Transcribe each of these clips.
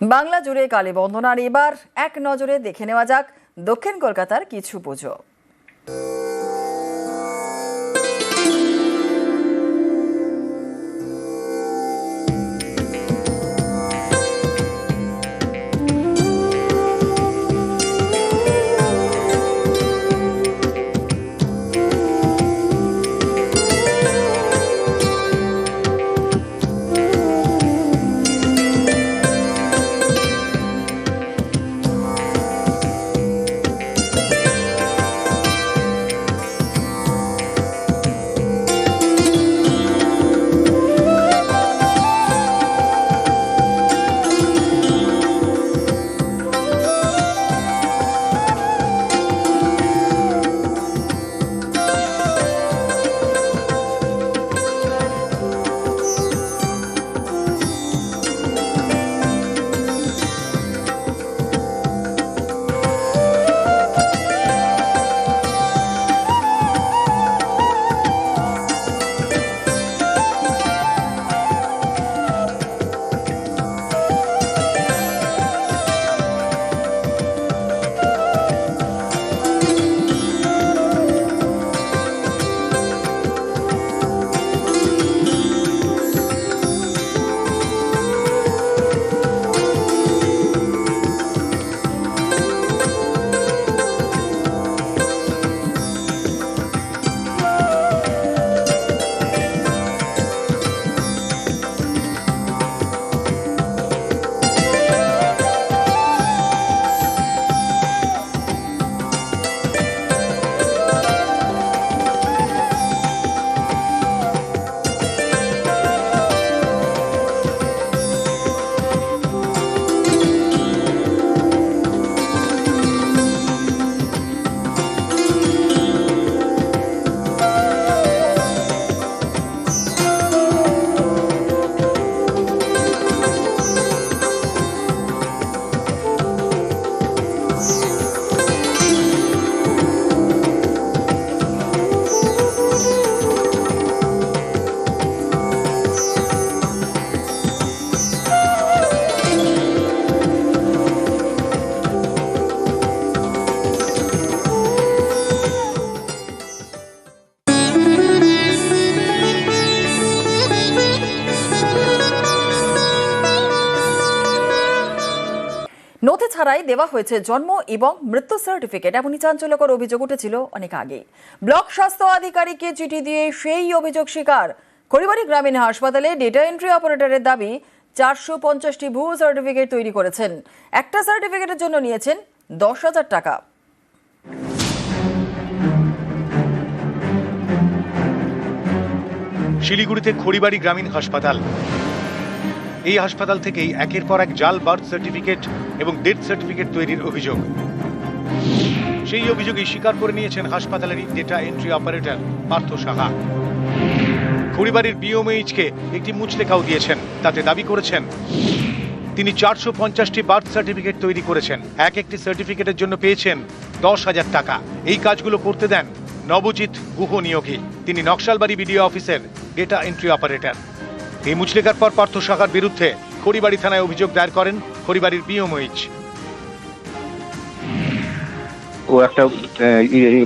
বাংলা জুড়ে কালী বন্দনার এবার এক নজরে দেখে নেওয়া যাক দক্ষিণ কলকাতার কিছু পুজো। ছাড়াই দেওয়া হয়েছে জন্ম এবং মৃত্যু সার্টিফিকেট এমনই চাঞ্চল্যকর অভিযোগ উঠেছিল অনেক আগে ব্লক স্বাস্থ্য আধিকারিককে চিঠি দিয়ে সেই অভিযোগ স্বীকার। খড়িবাড়ি গ্রামীণ হাসপাতালে ডেটা এন্ট্রি অপারেটরের দাবি, চারশো পঞ্চাশটি ভুয়ো সার্টিফিকেট তৈরি করেছেন। একটা সার্টিফিকেটের জন্য নিয়েছেন দশ হাজার টাকা। শিলিগুড়িতে খড়িবাড়ি গ্রামীণ হাসপাতাল। এই হাসপাতাল থেকেই একের পর এক জাল বার্থ সার্টিফিকেট এবং ডেথ সার্টিফিকেট তৈরির অভিযোগ। সেই অভিযোগই স্বীকার করে নিয়েছেন হাসপাতালের data entry operator Partha Saha. খড়িবাড়ির বিওমএইচকে একটি মুচলেখাও দিয়েছেন, তাতে দাবি করেছেন, তিনি চারশো পঞ্চাশটি বার্থ সার্টিফিকেট তৈরি করেছেন। এক একটি সার্টিফিকেটের জন্য পেয়েছেন দশ হাজার টাকা। এই কাজগুলো করতে দেন নবজিৎ গুহ নিয়োগী তিনি নকশালবাড়ি বিডিও অফিসের ডেটা এন্ট্রি অপারেটর। এই মুচলেখার পর পার্থ শাখার বিরুদ্ধে খড়িবাড়ি থানায় অভিযোগ দায়ের করেন খড়িবাড়ির বিওমইচ ও একটা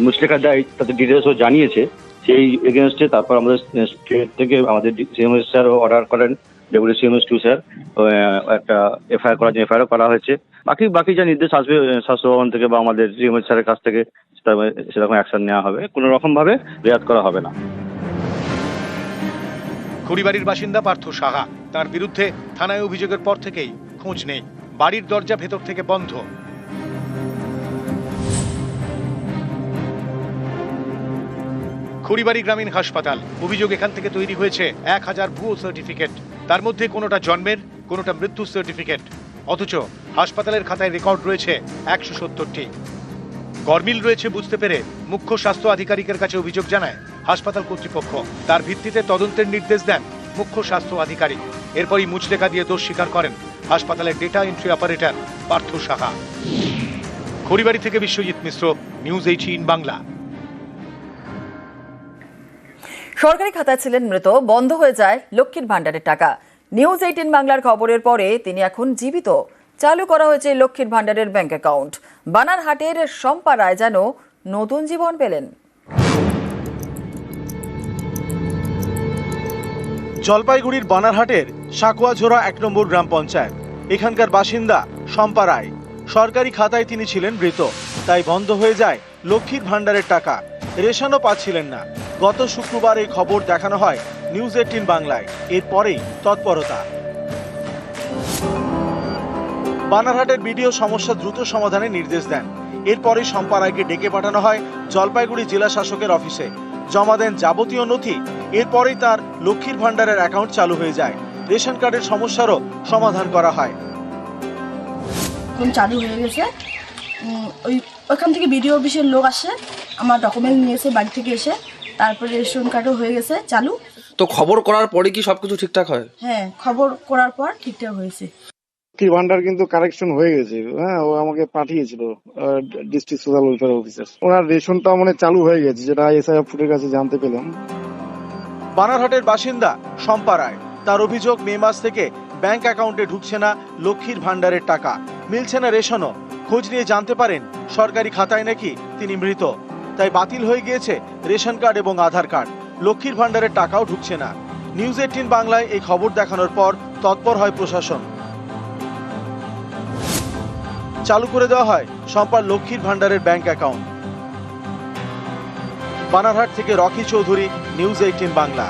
মুসলিকা দেয় তাদের ডিটেলস ও জানিয়েছে। সেই এগেনস্টে তারপর আমাদের স্টেট থেকে আমাদের সিএমএস স্যার অর্ডার করেন ডব্লিউ সিএমএস টু স্যার একটা এফআইআর করার জন্য এফআইআর করা হয়েছে। বাকি বাকি যা নির্দেশ আসবে স্বাস্থ্য ভবন থেকে বা আমাদের সিএমএস স্যারের কাছ থেকে সেরকম অ্যাকশন নেওয়া হবে। কোনো রকমভাবে রেয়াত করা হবে না। খড়িবাড়ির বাসিন্দা পার্থ সাহা। তার বিরুদ্ধে থানায় অভিযোগের পর থেকেই খোঁজ নেই। বাড়ির দরজা ভেতর থেকে বন্ধ। খড়িবাড়ি গ্রামীণ হাসপাতাল। অভিযোগ এখান থেকে তৈরি হয়েছে এক হাজার ভুয়ো সার্টিফিকেট। তার মধ্যে কোনোটা জন্মের, কোনোটা মৃত্যুর সার্টিফিকেট। অথচ হাসপাতালের খাতায় রেকর্ড রয়েছে একশো সত্তরটি। গরমিল রয়েছে বুঝতে পেরে মুখ্য স্বাস্থ্য আধিকারিকের কাছে অভিযোগ জানায় হাসপাতাল কর্তৃপক্ষ। তার ভিত্তিতে তদন্তের নির্দেশ দেন মুখ্য স্বাস্থ্য আধিকারিক। এরপরই মুচলেখা দিয়ে দোষ স্বীকার করেন হাসপাতালের data entry operator Partha Saha. Kharibari থেকে বিশ্বজিৎ মিশ্র, নিউজ এইটিন বাংলা। সরকারি খাতায় ছিলেন মৃত, বন্ধ হয়ে যায় লক্ষ্মীর ভাণ্ডারের টাকা। নিউজ এইটিন বাংলার খবরের পরে তিনি এখন জীবিত। চালু করা হয়েছে লক্ষ্মীর ভাণ্ডারের ব্যাংক অ্যাকাউন্ট। বানারহাটের শম্পা রায় যেন নতুন জীবন পেলেন। জলপাইগুড়ির বানারহাটের সাকুয়াঝোড়া এক নম্বর গ্রাম পঞ্চায়েত। এখানকার বাসিন্দা শম্পা রায়। সরকারি খাতায় তিনি ছিলেন মৃত। তাই বন্ধ হয়ে যায় লক্ষ্মীর ভাণ্ডারের টাকা। রেশনও পাচ্ছিলেন না। গত শুক্রবার এই খবর দেখানো হয় নিউজ এইটিন বাংলায়। এরপরেই তৎপরতা। বানারহাটের বিডিও সমস্যা দ্রুত সমাধানের নির্দেশ দেন। এরপরেই শম্পা রায়কে ডেকে পাঠানো হয় জলপাইগুড়ি জেলা শাসকের অফিসে। জমা দেন যাবতীয় নথি। এরপরেই তার লক্ষ্মীর ভাণ্ডারের অ্যাকাউন্ট চালু হয়ে যায়। রেশন কার্ডের সমস্যারও সমাধান করা হয়। এখন চালু হয়ে গেছে। উম, ওই ওইখান থেকে বিডিও অফিসের লোক আসে আমার ডকুমেন্ট নিয়েছে বাড়ি থেকে এসে তারপরে রেশন কার্ডও হয়ে গেছে চালু। তো খবর করার পরে কি সবকিছু ঠিকঠাক হয়? হ্যাঁ খবর করার পর ঠিকঠাক হয়েছে। লক্ষ্মীর ভান্ডার কিন্তু কারেকশন হয়ে গেছে। হ্যাঁ ও আমাকে পাঠিয়েছিল ডিস্ট্রিক্ট সোশ্যাল ওয়েলফেয়ার অফিসার ওনার রেশনটা মানে চালু হয়ে গেছে, যেটা এসআইএফ ফুটের কাছে জানতে পেলাম। বানারহাটের বাসিন্দা শম্পা রায়, তার অভিযোগ মে মাস থেকে ব্যাংক অ্যাকাউন্টে ঢুকছে না লক্ষ্মীর ভাণ্ডারের টাকা। মিলছে না রেশনও। খোঁজ নিয়ে জানতে পারেন, সরকারি খাতায় নাকি তিনি মৃত। তাই বাতিল হয়ে গিয়েছে রেশন কার্ড এবং আধার কার্ড। লক্ষ্মীর ভান্ডারের টাকাও ঢুকছে না। নিউজ এইটিন বাংলায় এই খবর দেখানোর পর তৎপর হয় প্রশাসন। চালু করে দেওয়া হয় শম্পার লক্ষ্মীর ভান্ডারের ব্যাংক অ্যাকাউন্ট। বানারহাট থেকে রকি চৌধুরী নিউজ এইটিন বাংলা।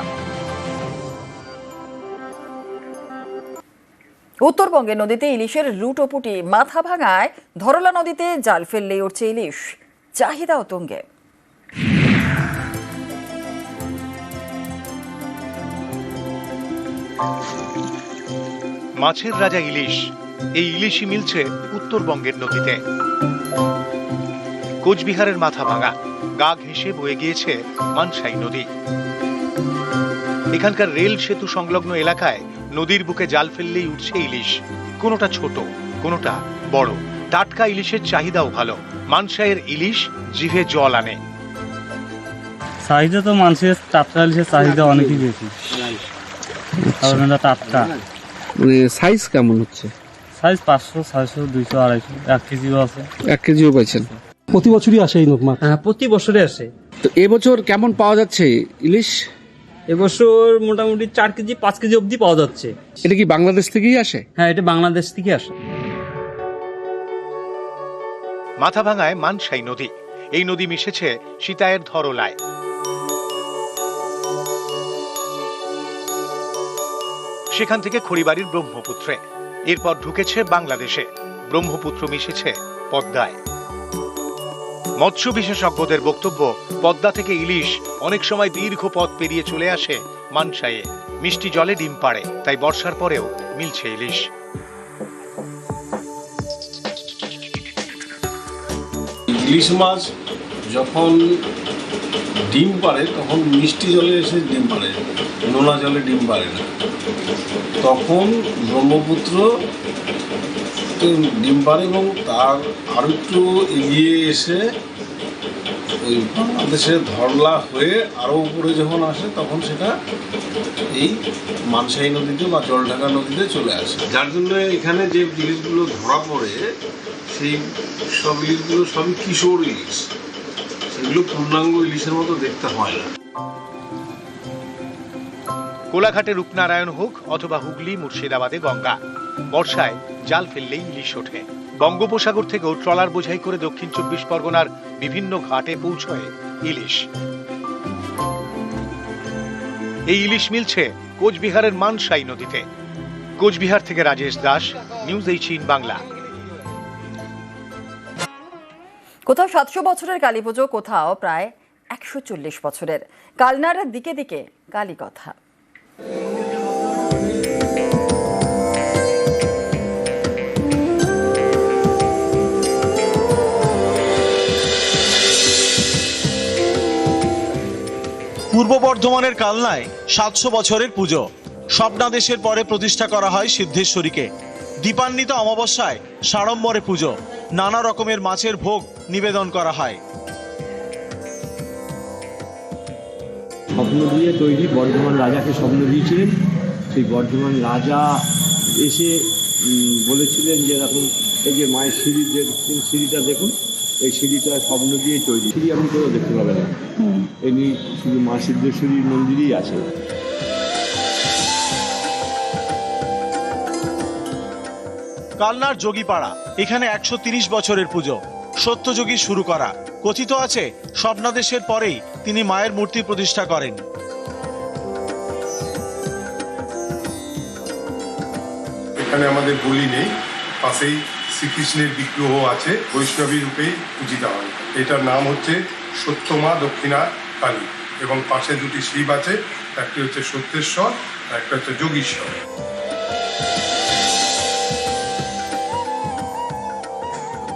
উত্তরবঙ্গের নদীতে ইলিশের লুটোপুটি মাথা ভাঙায় ধরলা নদীতে জাল ফেললেই উঠছে ইলিশ। চাহিদা অতঙ্গে মাছের রাজা ইলিশ। এই ইলিশই মিলছে উত্তরবঙ্গের নদীতে। কোচবিহারের মাথা ভাঙা গা ঘেঁষে বয়ে গিয়েছে মানসাই নদী। এখানকার রেল সেতু সংলগ্ন এলাকায় নদীর বুকে জাল ফেললেই উঠছে ইলিশ। কোনোটা ছোট কোনোটা বড়। টাটকা ইলিশের চাহিদাও ভালো। মানসাইয়ের ইলিশ জিভে জল আনে। চাহিদা তো মানুষের টাটকা ইলিশের চাহিদা অনেকই বেশি। কারণ এটা টাটকা। মানে সাইজ কেমন হচ্ছে? সাইজ পাঁচশো ছয়শো দুইশো আড়াইশো এক কেজিও আছে। এক কেজিও পাইছেন। প্রতি বছরই আসে এই নদী মাছ? হ্যাঁ প্রতি বছরে আসে। তো এবছর কেমন পাওয়া যাচ্ছে ইলিশ? এবছর মোটামুটি চার কেজি পাঁচ কেজি অবধি পাওয়া যাচ্ছে। এটা কি বাংলাদেশ থেকেই আসে? হ্যাঁ এটা বাংলাদেশ থেকে আসে। মাথাভাঙায় মানসাই নদী। এই নদী মিশেছে সীতায়ের ধরলায়। সেখান থেকে খড়িবাড়ির ব্রহ্মপুত্রে। এরপর ঢুকেছে বাংলাদেশে। ব্রহ্মপুত্র মিশেছে পদ্মায়। মৎস্য বিশেষজ্ঞদের বক্তব্য, পদ্মা থেকে ইলিশ অনেক সময় দীর্ঘ পথ পেরিয়ে চলে আসে মানসায়ে মিষ্টি জলে ডিম পাড়ে, তাই বর্ষার পরেও মিলছে ইলিশ। ইলিশ মাছ যখন ডিম পারে তখন মিষ্টি জলে এসে ডিম পারে নোনা জলে ডিম পারে না। তখন ব্রহ্মপুত্র ডিম পারে এবং তার আরও একটু এগিয়ে এসে ওই বাংলাদেশের ধরলা হয়ে আরও উপরে যখন আসে, তখন সেটা এই মানসাই নদীতে বা জলঢাকা নদীতে চলে আসে। যার জন্য এখানে যে ইলিশগুলো ধরা পড়ে, সেই সব ইলিশগুলো সবই কিশোর ইলিশ সেগুলো পূর্ণাঙ্গ ইলিশের মতো দেখতে হয় না। কোলাঘাটে রূপনারায়ণ হোক অথবা হুগলি, মুর্শিদাবাদে গঙ্গা। বর্ষায় জাল ফেললেই ইলিশ ওঠে। বঙ্গোপসাগর থেকেও ট্রলার বোঝাই করে দক্ষিণ চব্বিশ পরগনার বিভিন্ন ঘাটে পৌঁছয় ইলিশ। এই ইলিশ মিলছে কোচবিহারের মানসাই নদীতে। কোচবিহার থেকে রাজেশ দাস, নিউজ এইচিন বাংলা। কোথাও সাতশো বছরের কালী পুজো, কোথাও প্রায় একশো চল্লিশ বছরের। কালনার দিকে দিকে কালী কথা পূর্ব বর্ধমানের কালনায় সাতশো বছরের পুজো। স্বপ্নাদেশের পরে প্রতিষ্ঠা করা হয় সিদ্ধেশ্বরীকে। দীপান্বিত অমাবস্যায় সাড়ম্বরে পুজো। নানা রকমের মাছের ভোগ নিবেদন করা হয়। স্বপ্ন দিয়ে তৈরি বর্ধমান রাজাকে স্বপ্ন দিয়েছিলেন সেই বর্ধমান রাজা এসে বলেছিলেন যে এরকম এই যে মায়ের সিঁড়ি দেখছেন সিঁড়িটা দেখুন এই সিঁড়িটা স্বপ্ন দিয়ে তৈরি। সিঁড়ি আপনি কেউ দেখতে পাবেন না। এমনি শুধু মা সিদ্ধেশ্বরীর মন্দিরই আছে। কালনার যোগীপাড়া এখানে একশো তিরিশ বছরের পুজো। সত্যযোগী শুরু করা। কথিত আছে, স্বপ্নাদেশের পরেই তিনি মায়ের মূর্তি প্রতিষ্ঠা করেন। এখানে আমাদের বলি নেই, পাশেই শ্রীকৃষ্ণের বিগ্রহ আছে, বৈষ্ণবী রূপেই পূজিতা হয়। এটার নাম হচ্ছে সত্যমা দক্ষিণা কালী। এবং পাশে দুটি শিব আছে, একটি হচ্ছে সত্যেশ্বর একটা হচ্ছে যোগীশ্বর।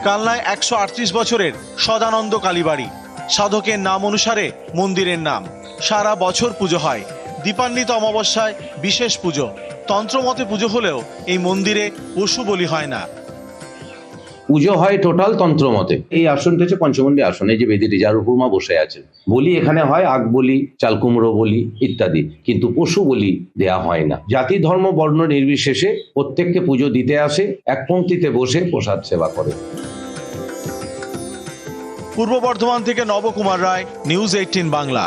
কালনায় একশো আটত্রিশ বছরের সদানন্দ কালীবাড়ি। সাধকের নাম অনুসারে মন্দিরের নাম। সারা বছর পুজো হয়। দীপান্বিত অমাবস্যায় বিশেষ পুজো। তন্ত্রমতে পুজো হলেও এই মন্দিরে পশু বলি হয় না। পুজো হয় টোটাল তন্ত্রমতে। এই আসনটা হচ্ছে পঞ্চমন্ডী আসন। এই যে বেদিটি যার উপর মা বসে আছে বলি এখানে হয় আগ বলি চালকুমড়ো বলি ইত্যাদি। কিন্তু পশু বলি দেয়া হয় না। জাতি, ধর্ম, বর্ণ নির্বিশেষে প্রত্যেককে পুজো দিতে আসে, এক পংক্তিতে বসে প্রসাদ সেবা করে। পূর্ব বর্ধমান থেকে নবকুমার রায় নিউজ এইটিন বাংলা।